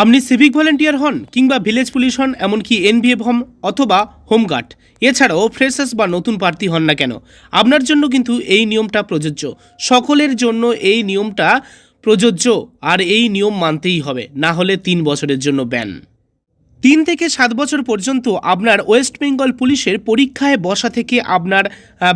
আপনি civic volunteer হন কিংবা ভিলেজ পুলিশ হন, এমনকি এনভিএফ হন অথবা হোমগার্ড। এছাড়াও ফ্রেশার্স বা নতুন প্রার্থী হন না কেন? আপনার জন্য কিন্তু এই নিয়মটা প্রযোজ্য। সকলের জন্য এই নিয়মটা প্রযোজ্য, আর এই নিয়ম মানতেই হবে। না হলে তিন বছরের জন্য ব্যান। তিন থেকে সাত বছর পর্যন্ত আপনার ওয়েস্ট বেঙ্গল পুলিশের পরীক্ষায় বসা থেকে আপনার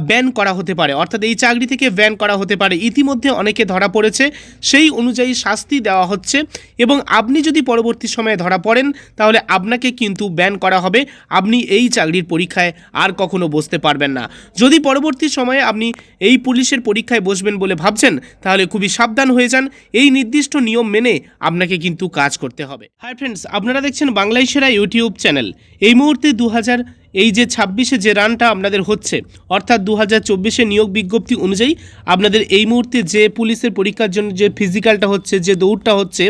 ব্যান করা হতে পারে। অর্থাৎ এই চাকরি থেকে ব্যান করা হতে পারে। ইতিমধ্যে অনেকে ধরা পড়েছে। সেই অনুযায়ী শাস্তি দেওয়া হচ্ছে এবং আপনি যদি পরবর্তী সময়ে ধরা পড়েন, তাহলে আপনাকে কিন্তু ব্যান করা হবে। আপনি এই চাকরির পরীক্ষায় আর কখনো বসতে পারবেন না। যদি পরবর্তী সময়ে আপনি এই পুলিশের পরীক্ষায় বসবেন বলে ভাবছেন, তাহলে খুবই সাবধান হয়ে যান। এই নির্দিষ্ট নিয়ম মেনে আপনাকে কিন্তু কাজ করতে হবে। হাই ফ্রেন্ডস আপনারা দেখছেন বাংলায় সেরা ইউটিউব চ্যানেল। এই মুহূর্তে দু হাজার এই যে ছাব্বিশে যে রানটা আপনাদের হচ্ছে, অর্থাৎ দু হাজার নিয়োগ বিজ্ঞপ্তি অনুযায়ী আপনাদের এই মুহূর্তে যে পুলিশের পরীক্ষার জন্য যে ফিজিক্যালটা হচ্ছে, যে দৌড়টা হচ্ছে,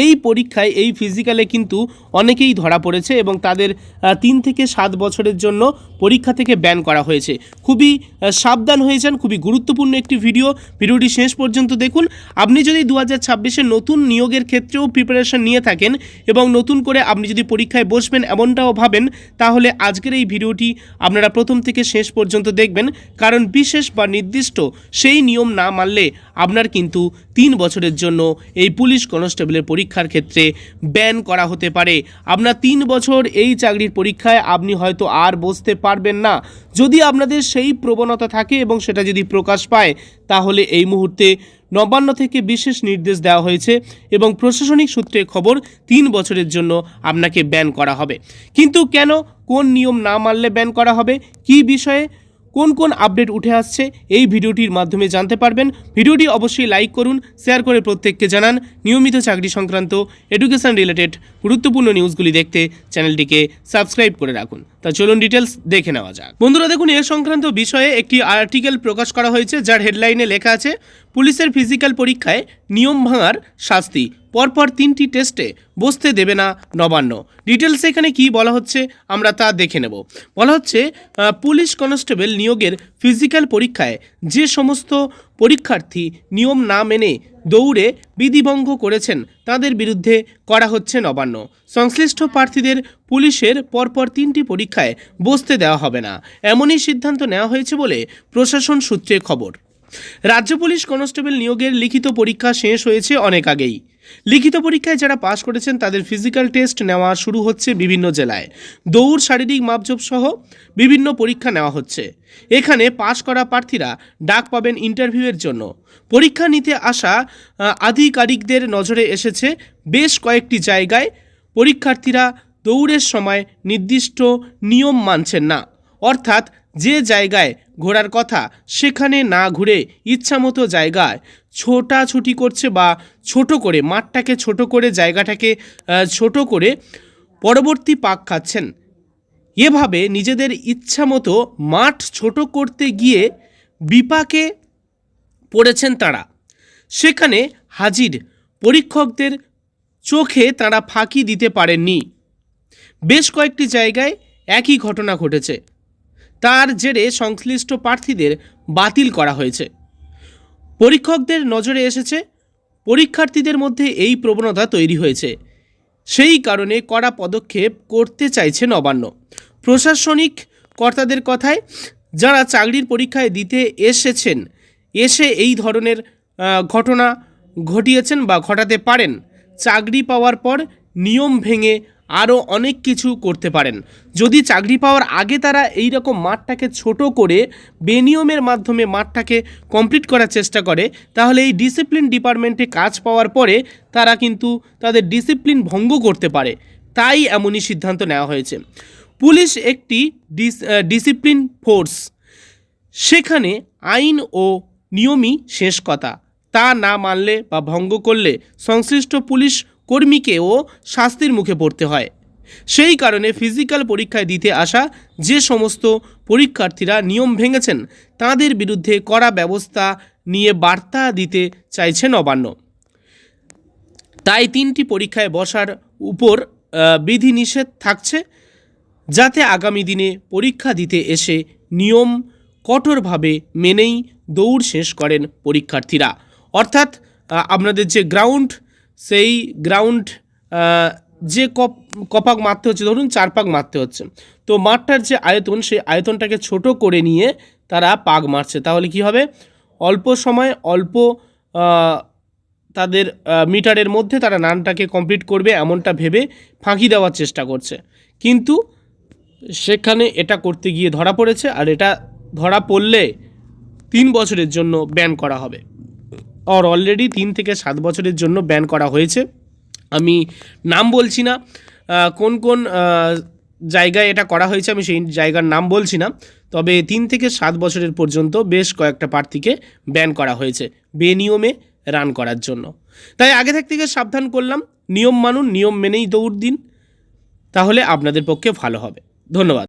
এই পরীক্ষায়, এই ফিজিক্যালে কিন্তু অনেকেই ধরা পড়েছে এবং তাদের তিন থেকে সাত বছরের জন্য পরীক্ষা থেকে ব্যান করা হয়েছে। খুবই সাবধান হয়ে যান, খুবই গুরুত্বপূর্ণ একটি ভিডিও ভিডিওটি শেষ পর্যন্ত দেখুন। আপনি যদি দু হাজার নতুন নিয়োগের ক্ষেত্রেও প্রিপারেশন নিয়ে থাকেন এবং নতুন করে আপনি যদি পরীক্ষায় বসবেন এমনটাও ভাবেন, তাহলে আজকের এই ভিডিওটি আপনারা প্রথম থেকে শেষ পর্যন্ত দেখবেন, কারণ বিশেষ বা নির্দিষ্ট সেই নিয়ম না মানলে আপনার কিন্তু তিন বছরের জন্য এই পুলিশ কনস্টেবলের পরীক্ষার ক্ষেত্রে ব্যান করা হতে পারে। আপনার তিন বছর এই চাকরির পরীক্ষায় আপনি হয়তো আর বসতে পারবেন না। যদি আপনাদের সেই প্রবণতা থাকে এবং সেটা যদি প্রকাশ পায়, তাহলে এই মুহূর্তে নবান্ন থেকে বিশেষ নির্দেশ দেওয়া হয়েছে এবং প্রশাসনিক সূত্রে খবর তিন বছরের জন্য আপনাকে ব্যান করা হবে। কিন্তু কেন কোন নিয়ম না মানলে ব্যান করা হবে? কি বিষয়ে কোন কোন আপডেট উঠে আসছে এই ভিডিওটির মাধ্যমে জানতে পারবেন। ভিডিওটি অবশ্যই লাইক করুন, শেয়ার করে প্রত্যেককে জানান। নিয়মিত চাকরি সংক্রান্ত এডুকেশন রিলেটেড গুরুত্বপূর্ণ নিউজগুলি দেখতে চ্যানেলটিকে সাবস্ক্রাইব করে রাখুন। তা চলুন ডিটেলস দেখে নেওয়া যাক। বন্ধুরা, দেখুন, এ সংক্রান্ত বিষয়ে একটি আর্টিকেল প্রকাশ করা হয়েছে, যার হেডলাইনে লেখা আছে, পুলিশের ফিজিক্যাল পরীক্ষায় নিয়ম ভাঙার শাস্তি। পরপর তিনটি টেস্টে বসতে দেবে না নবান্ন। ডিটেলস এখানে কি বলা হচ্ছে, আমরা তা দেখে নেব। বলা হচ্ছে পুলিশ কনস্টেবল নিয়োগের ফিজিক্যাল পরীক্ষায় যে সমস্ত পরীক্ষার্থী নিয়ম না মেনে দৌড়ে বিধিভঙ্গ করেছেন, তাদের বিরুদ্ধে করা হচ্ছে নবান্ন। সংশ্লিষ্ট প্রার্থীদের পুলিশের পরপর তিনটি পরীক্ষায় বসতে দেওয়া হবে না। এমনই সিদ্ধান্ত নেওয়া হয়েছে বলে প্রশাসন সূত্রে খবর। রাজ্য পুলিশ কনস্টেবল নিয়োগের লিখিত পরীক্ষা শেষ হয়েছে অনেক আগেই। লিখিত পরীক্ষায় যারা পাশ করেছেন, তাদের ফিজিক্যাল টেস্ট নেওয়া শুরু হচ্ছে বিভিন্ন জেলায়। দৌড়, শারীরিক মাপজোপ সহ বিভিন্ন পরীক্ষা নেওয়া হচ্ছে। এখানে পাশ করা প্রার্থীরা ডাক পাবেন ইন্টারভিউয়ের জন্য। পরীক্ষা নিতে আসা আধিকারিকদের নজরে এসেছে বেশ কয়েকটি জায়গায় পরীক্ষার্থীরা দৌড়ের সময় নির্দিষ্ট নিয়ম মানছেন না। অর্থাৎ যে জায়গায় ঘোরার কথা, সেখানে না ঘুরে ইচ্ছামতো জায়গায় ছোটাছুটি করছে বা ছোট করে, মাঠটাকে ছোট করে, জায়গাটাকে ছোট করে পরবর্তী পাক খাচ্ছেন। এভাবে নিজেদের ইচ্ছামতো মাঠ ছোট করতে গিয়ে বিপাকে পড়েছেন তারা। সেখানে হাজির পরীক্ষকদের চোখে তারা ফাঁকি দিতে পারেননি। বেশ কয়েকটি জায়গায় একই ঘটনা ঘটেছে। তার জেরে সংশ্লিষ্ট প্রার্থীদের বাতিল করা হয়েছে। পরীক্ষকদের নজরে এসেছে, পরীক্ষার্থীদের মধ্যে এই প্রবণতা তৈরি হয়েছে। সেই কারণে কড়া পদক্ষেপ করতে চাইছে নবান্ন। প্রশাসনিক কর্তাদের কথায় যারা চাকরির পরীক্ষায় দিতে এসেছেন, এসে এই ধরনের ঘটনা ঘটিয়েছেন বা ঘটাতে পারেন। চাকরি পাওয়ার পর নিয়ম ভেঙে আরও অনেক কিছু করতে পারেন। যদি চাকরি পাওয়ার আগে তারা এই রকম মাঠটাকে ছোট করে বেনিয়মের মাধ্যমে মাঠটাকে কমপ্লিট করার চেষ্টা করে, তাহলে এই ডিসিপ্লিন ডিপার্টমেন্টে কাজ পাওয়ার পরে তারা কিন্তু তাদের ডিসিপ্লিন ভঙ্গ করতে পারে। তাই এমনই সিদ্ধান্ত নেওয়া হয়েছে। পুলিশ একটি ডিস ডিসিপ্লিন ফোর্স। সেখানে আইন ও নিয়মই শেষ কথা। তা না মানলে বা ভঙ্গ করলে সংশ্লিষ্ট পুলিশ কর্মীকেও শাস্তির মুখে পড়তে হয়। সেই কারণে ফিজিক্যাল পরীক্ষায় দিতে আসা যে সমস্ত পরীক্ষার্থীরা নিয়ম ভেঙেছেন, তাদের বিরুদ্ধে কড়া ব্যবস্থা নিয়ে বার্তা দিতে চাইছে নবান্ন তাই তিনটি পরীক্ষায় বসার উপর বিধিনিষেধ থাকছে, যাতে আগামী দিনে পরীক্ষা দিতে এসে নিয়ম কঠোরভাবে মেনেই দৌড় শেষ করেন পরীক্ষার্থীরা। অর্থাৎ আপনাদের যে গ্রাউন্ড সেই গ্রাউন্ড যে কপ, কপাক মারতে হচ্ছে, ধরুন চার পাক মারতে হচ্ছে। তো মাঠটার যে আয়তন, সেই আয়তনটাকে ছোট করে নিয়ে তারা পাক মারছে। তাহলে কি হবে? অল্প সময়, অল্প তাদের মিটারের মধ্যে তারা রানটাকে কমপ্লিট করবে, এমনটা ভেবে ফাঁকি দেওয়ার চেষ্টা করছে। কিন্তু সেখানে এটা করতে গিয়ে ধরা পড়েছে, আর এটা ধরা পড়লে তিন বছরের জন্য ব্যান করা হবে। আর অলরেডি তিন থেকে সাত বছরের জন্য ব্যান করা হয়েছে। আমি নাম বলছি না কোন কোন জায়গায় এটা করা হয়েছে আমি সেই জায়গার নাম বলছি না, তবে তিন থেকে সাত বছরের পর্যন্ত বেশ কয়েকটা প্রার্থীকে ব্যান করা হয়েছে, বেনিয়মে রান করার জন্য। তাই আগে থেকে সাবধান করলাম, নিয়ম মানুন, নিয়ম মেনেই দৌড় দিন, তাহলে আপনাদের পক্ষে ভালো হবে। ধন্যবাদ।